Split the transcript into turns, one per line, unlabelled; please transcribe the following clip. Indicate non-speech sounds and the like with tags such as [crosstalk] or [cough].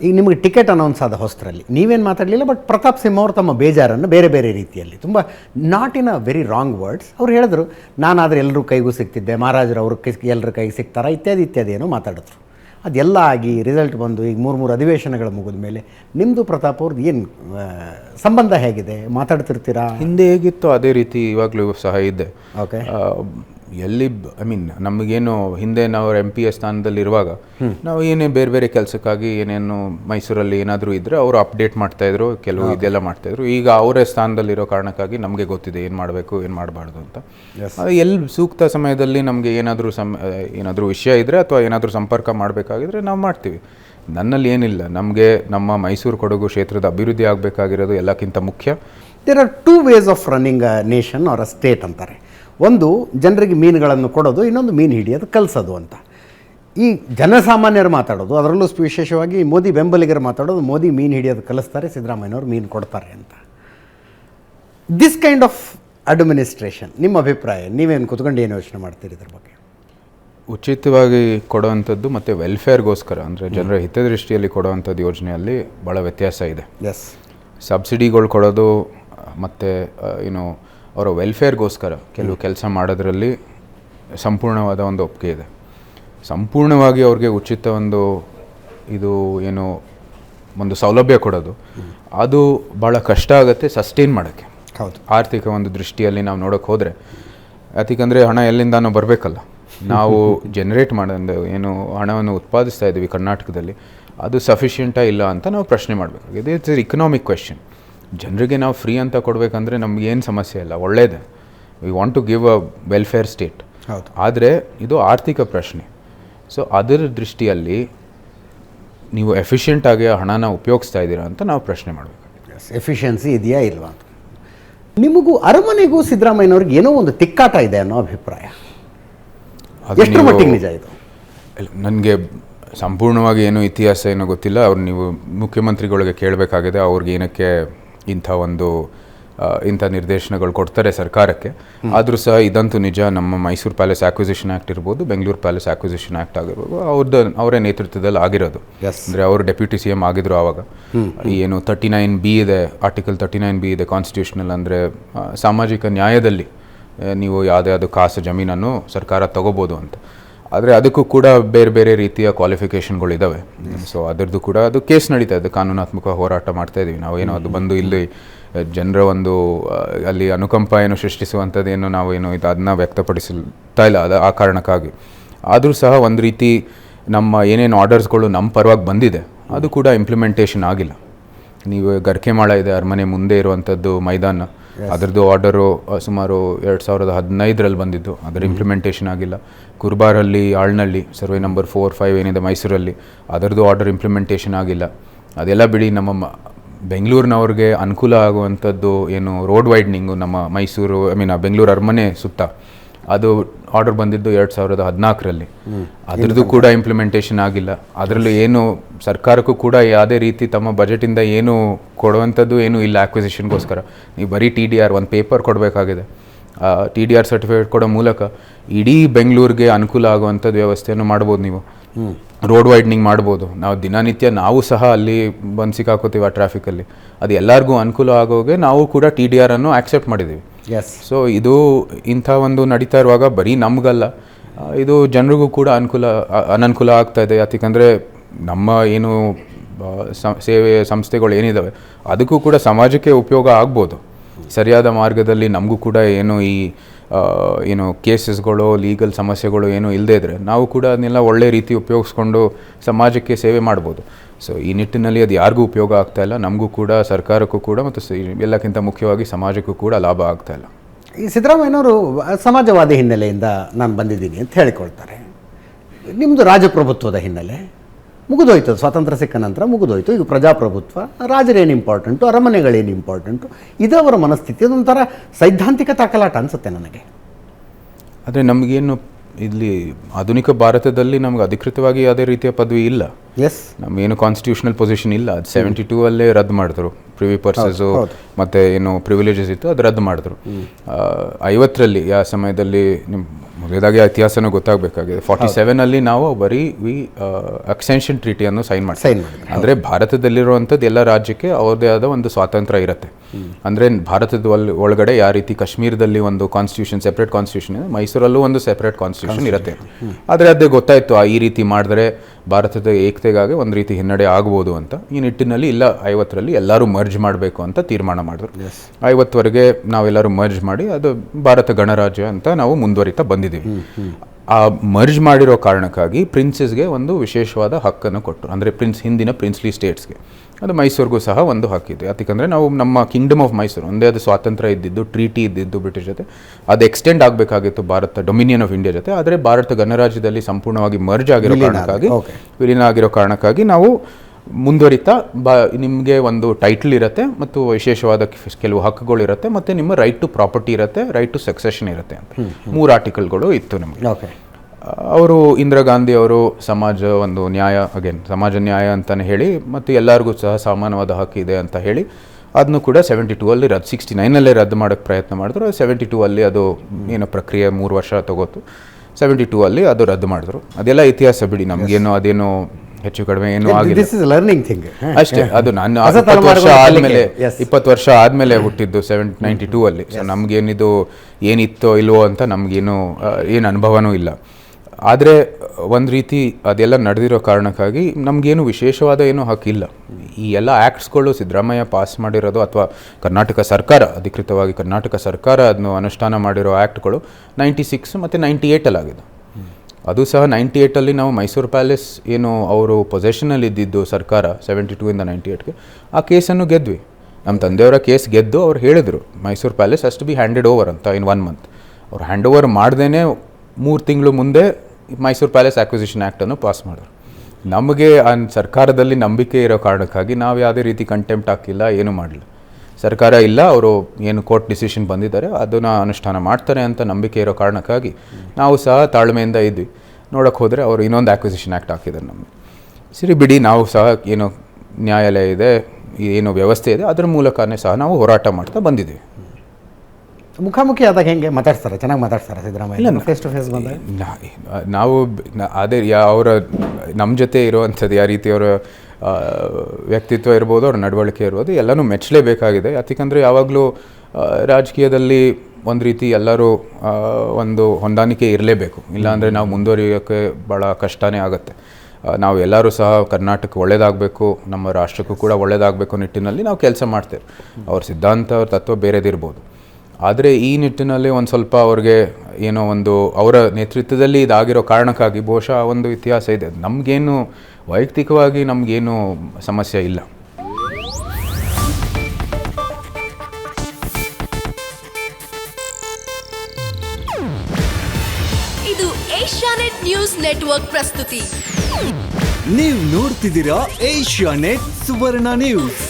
ಈಗ ನಿಮಗೆ ticket announce ಆದ ಹೊಸರಲ್ಲಿ ನೀವೇನು ಮಾತಾಡಲಿಲ್ಲ ಬಟ್ ಪ್ರತಾಪ್ ಸಿಂಹ ಅವರು ತಮ್ಮ ಬೇಜಾರನ್ನು ಬೇರೆ ಬೇರೆ ರೀತಿಯಲ್ಲಿ ತುಂಬ not in a very wrong words ಅವ್ರು ಹೇಳಿದ್ರು. ನಾನಾದರೆ ಎಲ್ಲರೂ ಕೈಗೂ ಸಿಗ್ತಿದ್ದೆ ಮಹಾರಾಜರು ಅವ್ರ ಕೈ ಎಲ್ಲರ ಕೈಗೆ ಸಿಗ್ತಾರಾ ಇತ್ಯಾದಿ ಇತ್ಯಾದಿ ಏನೋ ಮಾತಾಡಿದ್ರು. ಅದೆಲ್ಲ ಆಗಿ ರಿಸಲ್ಟ್ ಬಂದು ಈಗ ಮೂರು ಮೂರು ಅಧಿವೇಶನಗಳು ಮುಗಿದ ಮೇಲೆ ನಿಮ್ಮದು ಪ್ರತಾಪ್ ಅವ್ರದ್ದು ಏನು ಸಂಬಂಧ ಹೇಗಿದೆ? ಮಾತಾಡ್ತಿರ್ತೀರಾ?
ಹಿಂದೆ ಹೇಗಿತ್ತು ಅದೇ ರೀತಿ ಇವಾಗಲೂ ಸಹ ಇದೆ.
ಓಕೆ
ಎಲ್ಲಿ ಐ ಮೀನ್ ನಮಗೇನು ಹಿಂದೆ ನಾವು ಎಂ ಪಿ ಎ ಸ್ಥಾನದಲ್ಲಿ ಇರುವಾಗ ನಾವು ಏನೇ ಬೇರೆ ಬೇರೆ ಕೆಲಸಕ್ಕಾಗಿ ಏನೇನು ಮೈಸೂರಲ್ಲಿ ಏನಾದರೂ ಇದ್ದರೆ ಅವರು ಅಪ್ಡೇಟ್ ಮಾಡ್ತಾಯಿದ್ರು ಕೆಲವು ಇದೆಲ್ಲ ಮಾಡ್ತಾಯಿದ್ರು ಈಗ ಅವರೇ ಸ್ಥಾನದಲ್ಲಿರೋ ಕಾರಣಕ್ಕಾಗಿ ನಮಗೆ ಗೊತ್ತಿದೆ ಏನು ಮಾಡಬೇಕು ಏನು ಮಾಡಬಾರ್ದು ಅಂತ. ಎಲ್ಲಿ ಸೂಕ್ತ ಸಮಯದಲ್ಲಿ ನಮಗೆ ಏನಾದರೂ ಸಮ ಏನಾದರೂ ವಿಷಯ ಇದ್ದರೆ ಅಥವಾ ಏನಾದರೂ ಸಂಪರ್ಕ ಮಾಡಬೇಕಾಗಿದ್ರೆ ನಾವು ಮಾಡ್ತೀವಿ. ನನ್ನಲ್ಲಿ ಏನಿಲ್ಲ. ನಮಗೆ ನಮ್ಮ ಮೈಸೂರು ಕೊಡಗು ಕ್ಷೇತ್ರದ ಅಭಿವೃದ್ಧಿ ಆಗಬೇಕಾಗಿರೋದು ಎಲ್ಲಕ್ಕಿಂತ ಮುಖ್ಯ.
There are two ways of running a nation or a state ಅಂತಾರೆ. ಒಂದು ಜನರಿಗೆ ಮೀನುಗಳನ್ನು ಕೊಡೋದು ಇನ್ನೊಂದು ಮೀನು ಹಿಡಿಯೋದು ಕಲಿಸೋದು ಅಂತ. ಈ ಜನಸಾಮಾನ್ಯರು ಮಾತಾಡೋದು ಅದರಲ್ಲೂ ವಿಶೇಷವಾಗಿ ಮೋದಿ ಬೆಂಬಲಿಗರು ಮಾತಾಡೋದು ಮೋದಿ ಮೀನು ಹಿಡಿಯೋದು ಕಲಿಸ್ತಾರೆ ಸಿದ್ದರಾಮಯ್ಯನವರು ಮೀನು ಕೊಡ್ತಾರೆ ಅಂತ. ದಿಸ್ ಕೈಂಡ್ ಆಫ್ ಅಡ್ಮಿನಿಸ್ಟ್ರೇಷನ್ ನಿಮ್ಮ ಅಭಿಪ್ರಾಯ ನೀವೇನು ಕುತ್ಕೊಂಡು ಏನು ಯೋಚನೆ ಮಾಡ್ತೀರಿ ಇದ್ರ ಬಗ್ಗೆ?
ಉಚಿತವಾಗಿ ಕೊಡುವಂಥದ್ದು ಮತ್ತು ವೆಲ್ಫೇರ್ಗೋಸ್ಕರ ಅಂದರೆ ಜನರ ಹಿತದೃಷ್ಟಿಯಲ್ಲಿ ಕೊಡುವಂಥದ್ದು ಯೋಜನೆಯಲ್ಲಿ ಭಾಳ ವ್ಯತ್ಯಾಸ ಇದೆ.
ಎಸ್
ಸಬ್ಸಿಡಿಗಳು ಕೊಡೋದು ಮತ್ತು ಏನು ಅವರ ವೆಲ್ಫೇರ್ಗೋಸ್ಕರ ಕೆಲವು ಕೆಲಸ ಮಾಡೋದ್ರಲ್ಲಿ ಸಂಪೂರ್ಣವಾದ ಒಂದು ಒಪ್ಪಿಗೆ ಇದೆ. ಸಂಪೂರ್ಣವಾಗಿ ಅವ್ರಿಗೆ ಉಚಿತ ಒಂದು ಇದು ಏನು ಒಂದು ಸೌಲಭ್ಯ ಕೊಡೋದು ಅದು ಭಾಳ ಕಷ್ಟ ಆಗುತ್ತೆ ಸಸ್ಟೈನ್ ಮಾಡೋಕ್ಕೆ.
ಹೌದು.
ಆರ್ಥಿಕ ಒಂದು ದೃಷ್ಟಿಯಲ್ಲಿ ನಾವು ನೋಡೋಕೆ ಹೋದರೆ ಯಾಕಂದರೆ ಹಣ ಎಲ್ಲಿಂದಾನೋ ಬರಬೇಕಲ್ಲ. ನಾವು [laughs] ಜನರೇಟ್ ಮಾಡೋದು ಏನು ಹಣವನ್ನು ಉತ್ಪಾದಿಸ್ತಾ ಇದ್ದೀವಿ ಕರ್ನಾಟಕದಲ್ಲಿ ಅದು ಸಫಿಷಿಯೆಂಟಾ ಇಲ್ಲ ಅಂತ ನಾವು ಪ್ರಶ್ನೆ ಮಾಡಬೇಕಾಗಿದೆ. ಇಟ್ಸ್ ಇಕನಾಮಿಕ್ ಕ್ವೆಶನ್ ಜನರಿಗೆ ನಾವು ಫ್ರೀ ಅಂತ ಕೊಡಬೇಕಂದ್ರೆ ನಮಗೇನು ಸಮಸ್ಯೆ ಇಲ್ಲ ಒಳ್ಳೇದೇ. We want to give a welfare state
ಹೌದು.
ಆದರೆ ಇದು ಆರ್ಥಿಕ ಪ್ರಶ್ನೆ. ಸೊ ಅದರ ದೃಷ್ಟಿಯಲ್ಲಿ ನೀವು ಎಫಿಷಿಯೆಂಟಾಗಿ ಆ ಹಣನ ಉಪಯೋಗಿಸ್ತಾ ಇದ್ದೀರಾ ಅಂತ ನಾವು ಪ್ರಶ್ನೆ ಮಾಡಬೇಕು.
ಎಫಿಷಿಯನ್ಸಿ ಇದೆಯಾ ಇಲ್ವಾ ನಿಮಗೂ ಅರಮನೆಗೂ ಸಿದ್ದರಾಮಯ್ಯನವ್ರಿಗೆ ಏನೋ ಒಂದು ತಿಕ್ಕಾಟ ಇದೆ ಅನ್ನೋ ಅಭಿಪ್ರಾಯ.
ಅದು
ಎಷ್ಟರ
ನೀವು-
ಮಟ್ಟಿಗೆ ನಿಜ ಇದು?
ನನಗೆ ಸಂಪೂರ್ಣವಾಗಿ ಏನು ಇತಿಹಾಸ ಏನೋ ಗೊತ್ತಿಲ್ಲ ಅವ್ರು ನೀವು ಮುಖ್ಯಮಂತ್ರಿಗಳಿಗೆ ಕೇಳಬೇಕಾಗಿದೆ ಅವ್ರಿಗೆ ಏನಕ್ಕೆ ಇಂಥ ಒಂದು ಇಂಥ ನಿರ್ದೇಶನಗಳು ಕೊಡ್ತಾರೆ ಸರ್ಕಾರಕ್ಕೆ. ಆದರೂ ಸಹ ಇದಂತೂ ನಿಜ ನಮ್ಮ ಮೈಸೂರು ಪ್ಯಾಲೇಸ್ ಆಕ್ವಿಸಿಷನ್ ಆ್ಯಕ್ಟ್ ಇರ್ಬೋದು ಬೆಂಗಳೂರು ಪ್ಯಾಲೇಸ್ ಆಕ್ವಿಸಿಷನ್ ಆ್ಯಕ್ಟ್ ಆಗಿರ್ಬೋದು ಅವ್ರದ್ದು ಅವರೇ ನೇತೃತ್ವದಲ್ಲಿ ಆಗಿರೋದು. ಅಂದರೆ ಅವರು ಡೆಪ್ಯೂಟಿ ಸಿ ಎಂ ಆಗಿದ್ರು ಆವಾಗ. ಏನು ತರ್ಟಿ ನೈನ್ ಬಿ ಇದೆ ಆರ್ಟಿಕಲ್ ತರ್ಟಿ ನೈನ್ ಬಿ ಇದೆ ಕಾನ್ಸ್ಟಿಟ್ಯೂಷನಲ್ ಅಂದರೆ ಸಾಮಾಜಿಕ ನ್ಯಾಯದಲ್ಲಿ ನೀವು ಯಾವುದೇ ಕಾಸು ಜಮೀನನ್ನು ಸರ್ಕಾರ ತಗೋಬೋದು ಅಂತ. ಆದರೆ ಅದಕ್ಕೂ ಕೂಡ ಬೇರೆ ಬೇರೆ ರೀತಿಯ ಕ್ವಾಲಿಫಿಕೇಷನ್ಗಳಿದ್ದಾವೆ ಸೊ ಅದರದ್ದು ಕೂಡ ಅದು ಕೇಸ್ ನಡೀತಾ ಇದೆ. ಕಾನೂನಾತ್ಮಕ ಹೋರಾಟ ಮಾಡ್ತಾ ಇದ್ದೀವಿ ನಾವು ಏನೋ ಅದು ಬಂದು ಇಲ್ಲಿ ಜನರ ಒಂದು ಅಲ್ಲಿ ಅನುಕಂಪ ಏನು ಸೃಷ್ಟಿಸುವಂಥದ್ದೇನು ನಾವು ಏನು ಇದು ಅದನ್ನ ವ್ಯಕ್ತಪಡಿಸ್ತಾ ಇಲ್ಲ. ಅದು ಆ ಕಾರಣಕ್ಕಾಗಿ. ಆದರೂ ಸಹ ಒಂದು ರೀತಿ ನಮ್ಮ ಏನೇನು ಆರ್ಡರ್ಸ್ಗಳು ನಮ್ಮ ಪರವಾಗಿ ಬಂದಿದೆ, ಅದು ಕೂಡ ಇಂಪ್ಲಿಮೆಂಟೇಷನ್ ಆಗಿಲ್ಲ. ನೀವು ಗರ್ಕೆಮಾಳ ಇದೆ, ಅರಮನೆ ಮುಂದೆ ಇರುವಂಥದ್ದು ಮೈದಾನ. ಅದರದ್ದು ಆರ್ಡರು ಸುಮಾರು ಎರಡು ಸಾವಿರದ ಹದಿನೈದರಲ್ಲಿ ಬಂದಿದ್ದು. ಅದರ ಇಂಪ್ಲಿಮೆಂಟೇಷನ್ ಆಗಿಲ್ಲ. ಕುರ್ಬಾರಲ್ಲಿ Alnalli survey number four five ಏನಿದೆ ಮೈಸೂರಲ್ಲಿ ಅದರದ್ದು ಆರ್ಡರ್ ಇಂಪ್ಲಿಮೆಂಟೇಷನ್ ಆಗಿಲ್ಲ. ಅದೆಲ್ಲ ಬಿಡಿ ನಮ್ಮ ಬೆಂಗಳೂರಿನವ್ರಿಗೆ ಅನುಕೂಲ ಆಗುವಂಥದ್ದು ಏನು ರೋಡ್ ವೈಡ್ನಿಂಗು ನಮ್ಮ ಮೈಸೂರು ಐ ಮೀನ್ ಬೆಂಗಳೂರು ಅರಮನೆ ಸುತ್ತ. ಅದು ಆರ್ಡರ್ ಬಂದಿದ್ದು ಎರಡು ಸಾವಿರದ ಹದಿನಾಲ್ಕರಲ್ಲಿ. ಅದರದ್ದು ಕೂಡ ಇಂಪ್ಲಿಮೆಂಟೇಷನ್ ಆಗಿಲ್ಲ. ಅದರಲ್ಲೂ ಏನು ಸರ್ಕಾರಕ್ಕೂ ಕೂಡ ಯಾವುದೇ ರೀತಿ ತಮ್ಮ ಬಜೆಟಿಂದ ಏನು ಕೊಡುವಂಥದ್ದು ಏನು ಇಲ್ಲ ಆಕ್ವಿಸಿಷನ್ಗೋಸ್ಕರ ನೀವು ಬರೀ ಟಿ ಡಿ ಆರ್ ಒಂದು ಪೇಪರ್ ಕೊಡಬೇಕಾಗಿದೆ. ಟಿ ಡಿ ಆರ್ ಸರ್ಟಿಫಿಕೇಟ್ ಕೊಡೋ ಮೂಲಕ ಇಡೀ ಬೆಂಗಳೂರಿಗೆ ಅನುಕೂಲ ಆಗುವಂಥದ್ದು ವ್ಯವಸ್ಥೆಯನ್ನು ಮಾಡ್ಬೋದು ನೀವು. ರೋಡ್ ವೈಡ್ನಿಂಗ್ ಮಾಡ್ಬೋದು. ನಾವು ದಿನನಿತ್ಯ ನಾವು ಸಹ ಅಲ್ಲಿ ಬಂದು ಸಿಕ್ಕಾಕೋತೀವಿ ಆ ಟ್ರಾಫಿಕಲ್ಲಿ. ಅದು ಎಲ್ಲರಿಗೂ ಅನುಕೂಲ ಆಗೋಗೆ ನಾವು ಕೂಡ ಟಿ ಡಿ ಆರನ್ನು ಅನ್ನು ಆಕ್ಸೆಪ್ಟ್ ಮಾಡಿದ್ದೀವಿ.
ಎಸ್
ಸೊ ಇದು ಇಂಥ ಒಂದು ನಡೀತಾ ಇರುವಾಗ ಬರೀ ನಮಗಲ್ಲ. ಇದು ಜನರಿಗೂ ಕೂಡ ಅನುಕೂಲ ಅನನುಕೂಲ ಆಗ್ತಾ ಇದೆ. ಯಾಕಂದರೆ ನಮ್ಮ ಏನು ಸೇವೆ ಸಂಸ್ಥೆಗಳು ಏನಿದ್ದಾವೆ ಅದಕ್ಕೂ ಕೂಡ ಸಮಾಜಕ್ಕೆ ಉಪಯೋಗ ಆಗ್ಬೋದು. ಸರಿಯಾದ ಮಾರ್ಗದಲ್ಲಿ ನಮಗೂ ಕೂಡ ಏನು ಈ ಏನು ಕೇಸಸ್ಗಳು ಲೀಗಲ್ ಸಮಸ್ಯೆಗಳು ಏನೂ ಇಲ್ಲದೇ ಇದ್ದರೆ ನಾವು ಕೂಡ ಅದನ್ನೆಲ್ಲ ಒಳ್ಳೆ ರೀತಿ ಉಪಯೋಗಿಸ್ಕೊಂಡು ಸಮಾಜಕ್ಕೆ ಸೇವೆ ಮಾಡ್ಬೋದು. ಸೊ ಈ ನಿಟ್ಟಿನಲ್ಲಿ ಅದು ಯಾರಿಗೂ ಉಪಯೋಗ ಆಗ್ತಾ ಇಲ್ಲ. ನಮಗೂ ಕೂಡ, ಸರ್ಕಾರಕ್ಕೂ ಕೂಡ ಮತ್ತು ಎಲ್ಲಕ್ಕಿಂತ ಮುಖ್ಯವಾಗಿ ಸಮಾಜಕ್ಕೂ ಕೂಡ ಲಾಭ ಆಗ್ತಾ ಇಲ್ಲ.
ಈ ಸಿದ್ದರಾಮಯ್ಯನವರು ಸಮಾಜವಾದಿ ಹಿನ್ನೆಲೆಯಿಂದ ನಾನು ಬಂದಿದ್ದೀನಿ ಅಂತ ಹೇಳಿಕೊಳ್ತಾರೆ. ನಿಮ್ಮದು ರಾಜಪ್ರಭುತ್ವದ ಹಿನ್ನೆಲೆ? ಮುಗಿದೋಯ್ತು ಸ್ವಾತಂತ್ರ್ಯ ಸಿಕ್ಕ ನಂತರ ಮುಗಿದೋಯ್ತು. ಈಗ ಪ್ರಜಾಪ್ರಭುತ್ವ ರಾಜರೇನು ಇಂಪಾರ್ಟೆಂಟು ಅರಮನೆಗಳೇನು ಇಂಪಾರ್ಟೆಂಟು ಇದು ಅವರ ಮನಸ್ಥಿತಿ ಅದೊಂಥರ ಸೈದ್ಧಾಂತಿಕ ತಾಕಲಾಟ ಅನಿಸುತ್ತೆ ನನಗೆ.
ಆದರೆ ನಮಗೇನು ಇಲ್ಲಿ ಆಧುನಿಕ ಭಾರತದಲ್ಲಿ ನಮ್ಗೆ ಅಧಿಕೃತವಾಗಿ ಯಾವುದೇ ರೀತಿಯ ಪದವಿ ಇಲ್ಲ.
ಎಸ್
ನಮ್ಗೇನು ಕಾನ್ಸ್ಟಿಟ್ಯೂಷನಲ್ ಪೊಸಿಷನ್ ಇಲ್ಲ. ಅದು ಸೆವೆಂಟಿ ಟೂ ಅಲ್ಲೇ ರದ್ದು ಮಾಡಿದ್ರು. ಪ್ರಿವಿ ಪರ್ಸಸ್ಸು
ಹೌದು.
ಮತ್ತು ಏನು ಪ್ರಿವಿಲೇಜಸ್ ಇತ್ತು ಅದು ರದ್ದು ಮಾಡಿದ್ರು. ಐವತ್ತರಲ್ಲಿ ಆ ಸಮಯದಲ್ಲಿ ನಿಮ್ಮ ಮೊದಲಾಗಿ ಆ ಇತಿಹಾಸನೂ ಗೊತ್ತಾಗಬೇಕಾಗಿದೆ. ಫಾರ್ಟಿ ಸೆವೆನಲ್ಲಿ ನಾವು ಬರೀ ವಿ ಅಕ್ಸೆನ್ಷನ್ ಟ್ರೀಟಿಯನ್ನು ಸೈನ್ ಮಾಡಿ
ಸೈನ್.
ಅಂದರೆ ಭಾರತದಲ್ಲಿರುವಂಥದ್ದು ಎಲ್ಲ ರಾಜ್ಯಕ್ಕೆ ಅವ್ರದ್ದೇ ಆದ ಒಂದು ಸ್ವಾತಂತ್ರ್ಯ ಇರುತ್ತೆ. ಅಂದರೆ ಭಾರತದ ಒಳಗಡೆ ಯಾವ ರೀತಿ ಕಾಶ್ಮೀರದಲ್ಲಿ ಒಂದು ಕಾನ್ಸ್ಟಿಟ್ಯೂಷನ್ ಸೆಪ್ರೇಟ್ ಕಾನ್ಸ್ಟಿಟ್ಯೂಷನ್ ಇದೆ ಮೈಸೂರಲ್ಲೂ ಒಂದು ಸೆಪ್ರೇಟ್ ಕಾನ್ಸ್ಟಿಟ್ಯೂಷನ್ ಇರುತ್ತೆ. ಆದರೆ ಅದೇ ಗೊತ್ತಾಯಿತು ಆ ಈ ರೀತಿ ಮಾಡಿದ್ರೆ ಭಾರತದ ಏಕತೆಗಾಗಿ ಒಂದು ರೀತಿ ಹಿನ್ನಡೆ ಆಗ್ಬೋದು ಅಂತ. ಈ ನಿಟ್ಟಿನಲ್ಲಿ ಇಲ್ಲ ಐವತ್ತರಲ್ಲಿ ಎಲ್ಲರೂ ಮರ್ಜ್ ಮಾಡಬೇಕು ಅಂತ ತೀರ್ಮಾನ ಮಾಡಿದ್ರು. ಐವತ್ತುವರೆಗೆ ನಾವೆಲ್ಲರೂ ಮರ್ಜ್ ಮಾಡಿ ಅದು ಭಾರತ ಗಣರಾಜ್ಯ ಅಂತ ನಾವು ಮುಂದುವರಿತಾ ಬಂದಿದ್ದೀವಿ. ಆ ಮರ್ಜ್ ಮಾಡಿರೋ ಕಾರಣಕ್ಕಾಗಿ ಪ್ರಿನ್ಸಸ್ಗೆ ಒಂದು ವಿಶೇಷವಾದ ಹಕ್ಕನ್ನು ಕೊಟ್ಟರು. ಅಂದರೆ ಪ್ರಿನ್ಸ್ ಹಿಂದಿನ ಪ್ರಿನ್ಸ್ಲಿ ಸ್ಟೇಟ್ಸ್ಗೆ ಅದು ಮೈಸೂರಿಗೂ ಸಹ ಒಂದು ಹಕ್ಕಿದೆ ಯಾಕಂದರೆ ನಾವು ನಮ್ಮ ಕಿಂಗ್ಡಮ್ ಆಫ್ ಮೈಸೂರು ಒಂದೇ ಅದು ಸ್ವಾತಂತ್ರ್ಯ ಇದ್ದಿದ್ದು ಟ್ರೀಟಿ ಇದ್ದಿದ್ದು ಬ್ರಿಟಿಷ್ ಜೊತೆ. ಅದು ಎಕ್ಸ್ಟೆಂಡ್ ಆಗಬೇಕಾಗಿತ್ತು ಭಾರತ ಡೊಮಿನಿಯನ್ ಆಫ್ ಇಂಡಿಯಾ ಜೊತೆ. ಆದರೆ ಭಾರತ ಗಣರಾಜ್ಯದಲ್ಲಿ ಸಂಪೂರ್ಣವಾಗಿ ಮರ್ಜ್ ಆಗಿರೋ ಕಾರಣಕ್ಕಾಗಿ ವಿಲೀನ ಆಗಿರೋ ಕಾರಣಕ್ಕಾಗಿ ನಾವು ಮುಂದುವರಿತಾ ಬ ನಿಮಗೆ ಒಂದು ಟೈಟಲ್ ಇರುತ್ತೆ ಮತ್ತು ವಿಶೇಷವಾದ ಕೆಲವು ಹಕ್ಕುಗಳು ಇರುತ್ತೆ ಮತ್ತು ನಿಮ್ಮ ರೈಟ್ ಟು ಪ್ರಾಪರ್ಟಿ ಇರುತ್ತೆ ರೈಟ್ ಟು ಸಕ್ಸೆಷನ್ ಇರುತ್ತೆ ಅಂತ. ಮೂರು ಆರ್ಟಿಕಲ್ಗಳು ಇತ್ತು ನಮಗೆ.
ಓಕೆ
ಅವರು ಇಂದಿರಾ ಗಾಂಧಿ ಅವರು ಸಮಾಜ ಒಂದು ನ್ಯಾಯ ಅಗೇನ್ ಸಮಾಜ ನ್ಯಾಯ ಅಂತಲೇ ಹೇಳಿ ಮತ್ತು ಎಲ್ಲರಿಗೂ ಸಹ ಸಮಾನವಾದ ಹಕ್ಕು ಇದೆ ಅಂತ ಹೇಳಿ ಅದನ್ನು ಕೂಡ ಸೆವೆಂಟಿ ಟೂ ಅಲ್ಲಿ ರದ್ದು ಸಿಕ್ಸ್ಟಿ ನೈನಲ್ಲೇ ರದ್ದು ಮಾಡೋಕ್ಕೆ ಪ್ರಯತ್ನ ಮಾಡಿದ್ರು. ಸೆವೆಂಟಿ ಟೂ ಅಲ್ಲಿ ಅದು ಏನೋ ಪ್ರಕ್ರಿಯೆ ಮೂರು ವರ್ಷ ತಗೋತು. ಸೆವೆಂಟಿ ಟೂ ಅಲ್ಲಿ ಅದು ರದ್ದು ಮಾಡಿದ್ರು. ಅದೆಲ್ಲ ಇತಿಹಾಸ ಬಿಡಿ ನಮಗೇನು ಅದೇನು ಹೆಚ್ಚು ಕಡಿಮೆ ಏನು ಆಗಿಲ್ಲ.
ದಿಸ್ ಇಸ್ ಲರ್ನಿಂಗ್ ಥಿಂಗ್
ಅಷ್ಟೇ ಅದು ನಾನು ಇಪ್ಪತ್ತು ವರ್ಷ ಆದಮೇಲೆ. ಇಪ್ಪತ್ತು ವರ್ಷ ಆದ್ಮೇಲೆ ಹುಟ್ಟಿದ್ದು ಸೆವೆನ್ ನೈಂಟಿ ಟೂ ಅಲ್ಲಿ. ಸೊ ನಮಗೇನಿದು ಏನಿತ್ತೋ ಇಲ್ವೋ ಅಂತ ನಮಗೇನು ಏನು ಅನುಭವನೂ ಇಲ್ಲ. ಆದರೆ ಒಂದು ರೀತಿ ಅದೆಲ್ಲ ನಡೆದಿರೋ ಕಾರಣಕ್ಕಾಗಿ ನಮಗೇನು ವಿಶೇಷವಾದ ಏನೂ ಹಕ್ಕಿಲ್ಲ. ಈ ಎಲ್ಲ ಆ್ಯಕ್ಟ್ಸ್ಗಳು ಸಿದ್ದರಾಮಯ್ಯ ಪಾಸ್ ಮಾಡಿರೋದು ಅಥವಾ ಕರ್ನಾಟಕ ಸರ್ಕಾರ ಅಧಿಕೃತವಾಗಿ ಕರ್ನಾಟಕ ಸರ್ಕಾರ ಅದನ್ನು ಅನುಷ್ಠಾನ ಮಾಡಿರೋ ಆ್ಯಕ್ಟ್ಗಳು ನೈಂಟಿ ಸಿಕ್ಸ್ ಮತ್ತು ನೈಂಟಿ ಏಯ್ಟಲ್ಲಾಗಿದೆ ಅದು ಸಹ ನೈಂಟಿ ಏಯ್ಟಲ್ಲಿ ನಾವು ಮೈಸೂರು ಪ್ಯಾಲೇಸ್ ಏನು ಅವರು ಪೊಸೆಷನಲ್ಲಿ ಇದ್ದಿದ್ದು ಸರ್ಕಾರ ಸೆವೆಂಟಿ ಟೂ ಇಂದ ನೈಂಟಿ ಏಯ್ಟ್ಗೆ ಆ ಕೇಸನ್ನು ಗೆದ್ವಿ. ನಮ್ಮ ತಂದೆಯವರ ಕೇಸ್ ಗೆದ್ದು ಅವ್ರು ಹೇಳಿದರು, ಮೈಸೂರು ಪ್ಯಾಲೇಸ್ ಅಷ್ಟು ಬಿ ಹ್ಯಾಂಡೆಡ್ ಓವರ್ ಅಂತ ಇನ್ ಒನ್ ಮಂತ್ ಅವ್ರು ಹ್ಯಾಂಡ್ ಓವರ್ ಮಾಡ್ದೇ ಮೂರು ತಿಂಗಳು ಮುಂದೆ ಮೈಸೂರು ಪ್ಯಾಲೇಸ್ ಆಕ್ವಿಸಿಷನ್ ಆ್ಯಕ್ಟನ್ನು ಪಾಸ್ ಮಾಡಿದ್ರು. ನಮಗೆ ಆ ಸರ್ಕಾರದಲ್ಲಿ ನಂಬಿಕೆ ಇರೋ ಕಾರಣಕ್ಕಾಗಿ ನಾವು ಯಾವುದೇ ರೀತಿ ಕಂಟೆಂಪ್ಟ್ ಹಾಕಿಲ್ಲ, ಏನೂ ಮಾಡಲಿಲ್ಲ. ಸರ್ಕಾರ ಇಲ್ಲ ಅವರು ಏನು ಕೋರ್ಟ್ ಡಿಸಿಷನ್ ಬಂದಿದ್ದಾರೆ ಅದನ್ನು ಅನುಷ್ಠಾನ ಮಾಡ್ತಾರೆ ಅಂತ ನಂಬಿಕೆ ಇರೋ ಕಾರಣಕ್ಕಾಗಿ ನಾವು ಸಹ ತಾಳ್ಮೆಯಿಂದ ಇದ್ವಿ. ನೋಡೋಕೆ ಹೋದರೆ ಅವರು ಇನ್ನೊಂದು ಆ್ಯಕ್ವಿಸಿಷನ್ ಆ್ಯಕ್ಟ್ ಹಾಕಿದ್ದಾರೆ ನಮಗೆ. ಸರಿ ಬಿಡಿ ನಾವು ಸಹ ಏನು ನ್ಯಾಯಾಲಯ ಇದೆ ಏನು ವ್ಯವಸ್ಥೆ ಇದೆ ಅದರ ಮೂಲಕನೇ ಸಹ ನಾವು ಹೋರಾಟ ಮಾಡ್ತಾ ಬಂದಿದ್ದೀವಿ.
ಮುಖಾಮುಖಿ ಆದಾಗ ಹೆಂಗೆ ಮಾತಾಡ್ತಾರೆ? ಚೆನ್ನಾಗಿ ಮಾತಾಡ್ತಾರೆ ಸಿದ್ದರಾಮಯ್ಯ? ಫೇಸ್ ಟು ಫೇಸ್ ಬಂದಾಗ?
ನಾವು ಅದೇ ಯಾ ಅವರ ನಮ್ಮ ಜೊತೆ ಇರುವಂಥದ್ದು ಯಾವ ರೀತಿ ಅವರ ವ್ಯಕ್ತಿತ್ವ ಇರ್ಬೋದು, ಅವ್ರ ನಡವಳಿಕೆ ಇರ್ಬೋದು, ಎಲ್ಲನೂ ಮೆಚ್ಚಲೇಬೇಕಾಗಿದೆ. ಯಾಕಂದರೆ ಯಾವಾಗಲೂ ರಾಜಕೀಯದಲ್ಲಿ ಒಂದು ರೀತಿ ಎಲ್ಲರೂ ಒಂದು ಹೊಂದಾಣಿಕೆ ಇರಲೇಬೇಕು. ಇಲ್ಲಾಂದರೆ ನಾವು ಮುಂದುವರಿಯೋಕ್ಕೆ ಭಾಳ ಕಷ್ಟನೇ ಆಗುತ್ತೆ. ನಾವು ಎಲ್ಲರೂ ಸಹ ಕರ್ನಾಟಕ ಒಳ್ಳೇದಾಗಬೇಕು, ನಮ್ಮ ರಾಷ್ಟ್ರಕ್ಕೂ ಕೂಡ ಒಳ್ಳೇದಾಗಬೇಕು ನಿಟ್ಟಿನಲ್ಲಿ ನಾವು ಕೆಲಸ ಮಾಡ್ತೇವೆ. ಅವ್ರ ಸಿದ್ಧಾಂತ, ಅವ್ರ ತತ್ವ ಬೇರೆದಿರ್ಬೋದು ಆದರೆ ಈ ನಿಟ್ಟಿನಲ್ಲಿ ಒಂದು ಸ್ವಲ್ಪ ಅವ್ರಿಗೆ ಏನೋ ಒಂದು, ಅವರ ನೇತೃತ್ವದಲ್ಲಿ ಇದಾಗಿರೋ ಕಾರಣಕ್ಕಾಗಿ ಬಹುಶಃ ಒಂದು ಇತಿಹಾಸ ಇದೆ. ನಮಗೇನು ವೈಯಕ್ತಿಕವಾಗಿ ನಮಗೇನು ಸಮಸ್ಯೆ ಇಲ್ಲ.
ಇದು ಏಷ್ಯಾನೆಟ್ ನ್ಯೂಸ್ ನೆಟ್ವರ್ಕ್ ಪ್ರಸ್ತುತಿ.
ನೀವು ನೋಡ್ತಿದ್ದೀರಾ ಏಷ್ಯಾ ನೆಟ್ ಸುವರ್ಣ ನ್ಯೂಸ್.